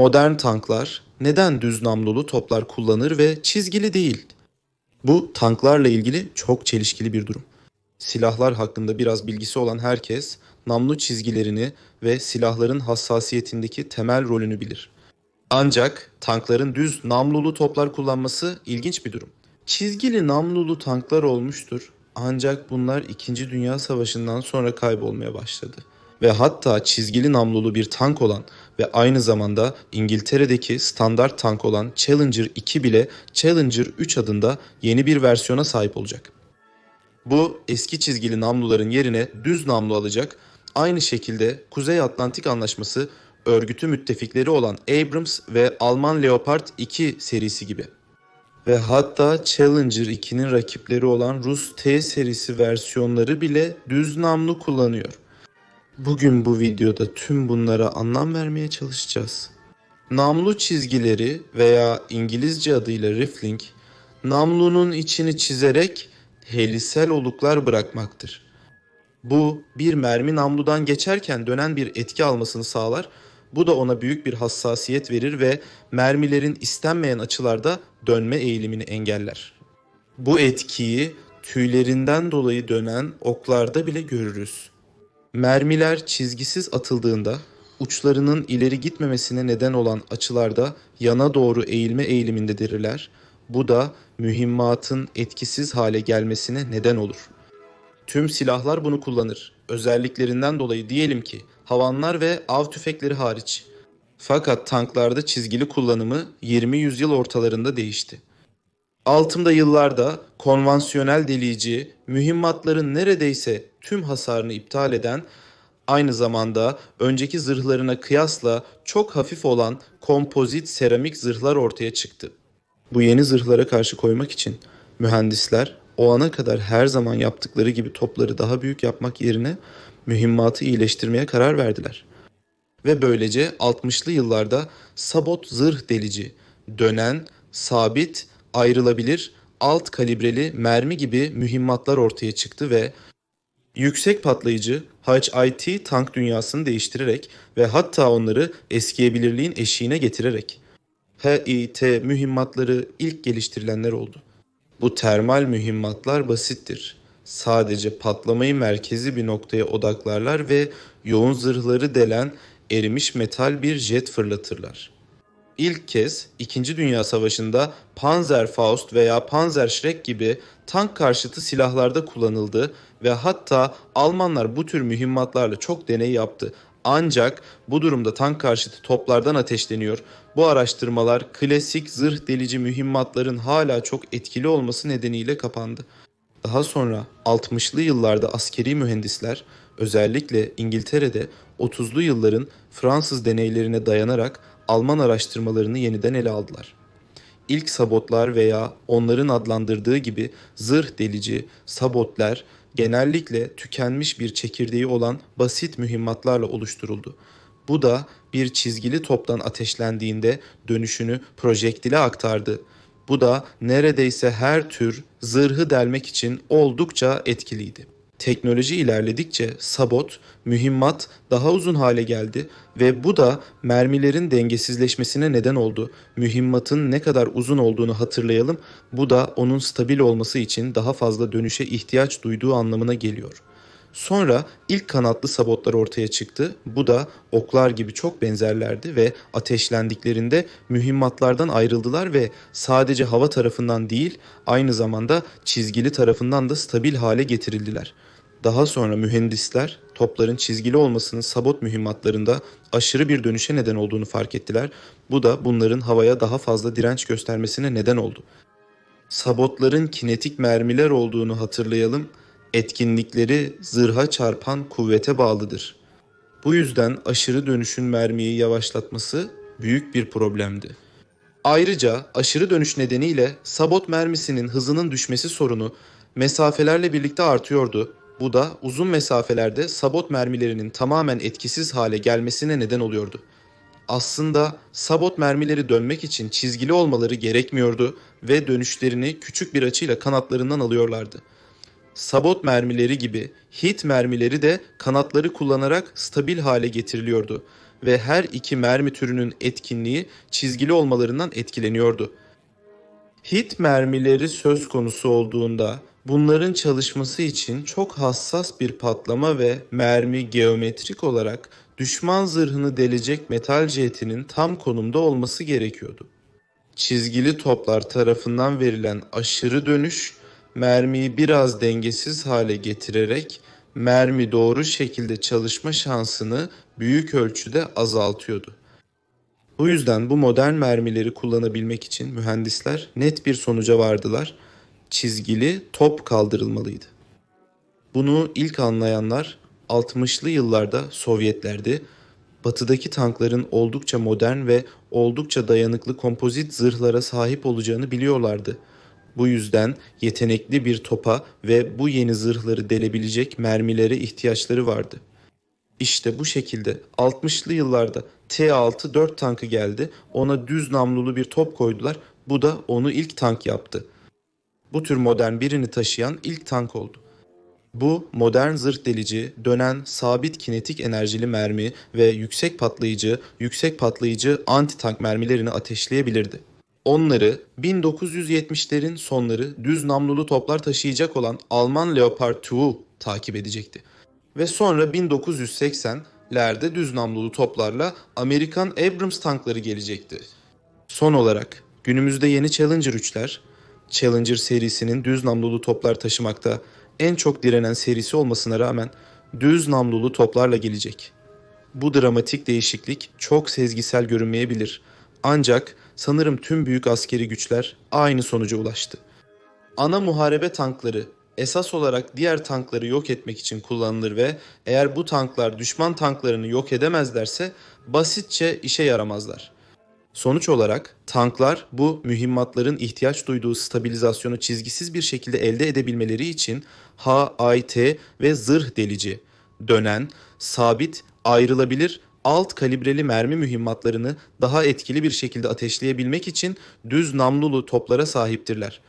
Modern tanklar neden düz namlulu toplar kullanır ve çizgili değil? Bu tanklarla ilgili çok çelişkili bir durum. Silahlar hakkında biraz bilgisi olan herkes namlu çizgilerini ve silahların hassasiyetindeki temel rolünü bilir. Ancak tankların düz namlulu toplar kullanması ilginç bir durum. Çizgili namlulu tanklar olmuştur ancak bunlar 2. Dünya Savaşı'ndan sonra kaybolmaya başladı. Ve hatta çizgili namlulu bir tank olan ve aynı zamanda İngiltere'deki standart tank olan Challenger 2 bile Challenger 3 adında yeni bir versiyona sahip olacak. Bu eski çizgili namluların yerine düz namlu alacak. Aynı şekilde Kuzey Atlantik Anlaşması örgütü müttefikleri olan Abrams ve Alman Leopard 2 serisi gibi. Ve hatta Challenger 2'nin rakipleri olan Rus T serisi versiyonları bile düz namlu kullanıyor. Bugün bu videoda tüm bunlara anlam vermeye çalışacağız. Namlu çizgileri veya İngilizce adıyla riffling, namlunun içini çizerek helisel oluklar bırakmaktır. Bu bir mermi namludan geçerken dönen bir etki almasını sağlar. Bu da ona büyük bir hassasiyet verir ve mermilerin istenmeyen açılarda dönme eğilimini engeller. Bu etkiyi tüylerinden dolayı dönen oklarda bile görürüz. Mermiler çizgisiz atıldığında uçlarının ileri gitmemesine neden olan açılarda yana doğru eğilme eğilimindedirler. Bu da mühimmatın etkisiz hale gelmesine neden olur. Tüm silahlar bunu kullanır. Özelliklerinden dolayı diyelim ki havanlar ve av tüfekleri hariç. Fakat tanklarda çizgili kullanımı 20 yüzyıl ortalarında değişti. Altımda yıllarda konvansiyonel delici, mühimmatların neredeyse tüm hasarını iptal eden, aynı zamanda önceki zırhlarına kıyasla çok hafif olan kompozit seramik zırhlar ortaya çıktı. Bu yeni zırhlara karşı koymak için mühendisler o ana kadar her zaman yaptıkları gibi topları daha büyük yapmak yerine mühimmatı iyileştirmeye karar verdiler. Ve böylece 60'lı yıllarda sabot zırh delici, dönen, sabit, ayrılabilir, alt kalibreli mermi gibi mühimmatlar ortaya çıktı ve yüksek patlayıcı HIT tank dünyasını değiştirerek ve hatta onları eskiyebilirliğin eşiğine getirerek HIT mühimmatları ilk geliştirilenler oldu. Bu termal mühimmatlar basittir. Sadece patlamayı merkezi bir noktaya odaklarlar ve yoğun zırhları delen erimiş metal bir jet fırlatırlar. İlk kez 2. Dünya Savaşı'nda Panzerfaust veya Panzerschreck gibi tank karşıtı silahlarda kullanıldı ve hatta Almanlar bu tür mühimmatlarla çok deney yaptı. Ancak bu durumda tank karşıtı toplardan ateşleniyor. Bu araştırmalar klasik zırh delici mühimmatların hala çok etkili olması nedeniyle kapandı. Daha sonra 60'lı yıllarda askeri mühendisler özellikle İngiltere'de 30'lu yılların Fransız deneylerine dayanarak Alman araştırmalarını yeniden ele aldılar. İlk sabotlar veya onların adlandırdığı gibi zırh delici, sabotlar genellikle tükenmiş bir çekirdeği olan basit mühimmatlarla oluşturuldu. Bu da bir çizgili toptan ateşlendiğinde dönüşünü projektile aktardı. Bu da neredeyse her tür zırhı delmek için oldukça etkiliydi. Teknoloji ilerledikçe sabot, mühimmat daha uzun hale geldi ve bu da mermilerin dengesizleşmesine neden oldu. Mühimmatın ne kadar uzun olduğunu hatırlayalım. Bu da onun stabil olması için daha fazla dönüşe ihtiyaç duyduğu anlamına geliyor. Sonra ilk kanatlı sabotlar ortaya çıktı. Bu da oklar gibi çok benzerlerdi ve ateşlendiklerinde mühimmatlardan ayrıldılar ve sadece hava tarafından değil aynı zamanda çizgili tarafından da stabil hale getirildiler. Daha sonra mühendisler topların çizgili olmasının sabot mühimmatlarında aşırı bir dönüşe neden olduğunu fark ettiler. Bu da bunların havaya daha fazla direnç göstermesine neden oldu. Sabotların kinetik mermiler olduğunu hatırlayalım. Etkinlikleri zırha çarpan kuvvete bağlıdır. Bu yüzden aşırı dönüşün mermiyi yavaşlatması büyük bir problemdi. Ayrıca aşırı dönüş nedeniyle sabot mermisinin hızının düşmesi sorunu mesafelerle birlikte artıyordu. Bu da uzun mesafelerde sabot mermilerinin tamamen etkisiz hale gelmesine neden oluyordu. Aslında sabot mermileri dönmek için çizgili olmaları gerekmiyordu ve dönüşlerini küçük bir açıyla kanatlarından alıyorlardı. Sabot mermileri gibi hit mermileri de kanatları kullanarak stabil hale getiriliyordu ve her iki mermi türünün etkinliği çizgili olmalarından etkileniyordu. Hit mermileri söz konusu olduğunda bunların çalışması için çok hassas bir patlama ve mermi geometrik olarak düşman zırhını delecek metal cihetinin tam konumda olması gerekiyordu. Çizgili toplar tarafından verilen aşırı dönüş mermiyi biraz dengesiz hale getirerek mermi doğru şekilde çalışma şansını büyük ölçüde azaltıyordu. Bu yüzden bu modern mermileri kullanabilmek için mühendisler net bir sonuca vardılar. Çizgili top kaldırılmalıydı. Bunu ilk anlayanlar 60'lı yıllarda Sovyetlerdi. Batıdaki tankların oldukça modern ve oldukça dayanıklı kompozit zırhlara sahip olacağını biliyorlardı. Bu yüzden yetenekli bir topa ve bu yeni zırhları delebilecek mermilere ihtiyaçları vardı. İşte bu şekilde 60'lı yıllarda T-6 4 tankı geldi. Ona düz namlulu bir top koydular. Bu da onu ilk tank yaptı. Bu tür modern birini taşıyan ilk tank oldu. Bu modern zırh delici, dönen, sabit kinetik enerjili mermi ve yüksek patlayıcı, yüksek patlayıcı anti-tank mermilerini ateşleyebilirdi. Onları 1970'lerin sonları düz namlulu toplar taşıyacak olan Alman Leopard 2 takip edecekti. Ve sonra 1980'lerde düz namlulu toplarla Amerikan Abrams tankları gelecekti. Son olarak günümüzde yeni Challenger 3'ler, Challenger serisinin düz namlulu toplar taşımakta en çok direnen serisi olmasına rağmen düz namlulu toplarla gelecek. Bu dramatik değişiklik çok sezgisel görünmeyebilir. Ancak sanırım tüm büyük askeri güçler aynı sonuca ulaştı. Ana muharebe tankları esas olarak diğer tankları yok etmek için kullanılır ve eğer bu tanklar düşman tanklarını yok edemezlerse basitçe işe yaramazlar. Sonuç olarak tanklar bu mühimmatların ihtiyaç duyduğu stabilizasyonu çizgisiz bir şekilde elde edebilmeleri için HIT ve zırh delici, dönen, sabit, ayrılabilir alt kalibreli mermi mühimmatlarını daha etkili bir şekilde ateşleyebilmek için düz namlulu toplara sahiptirler.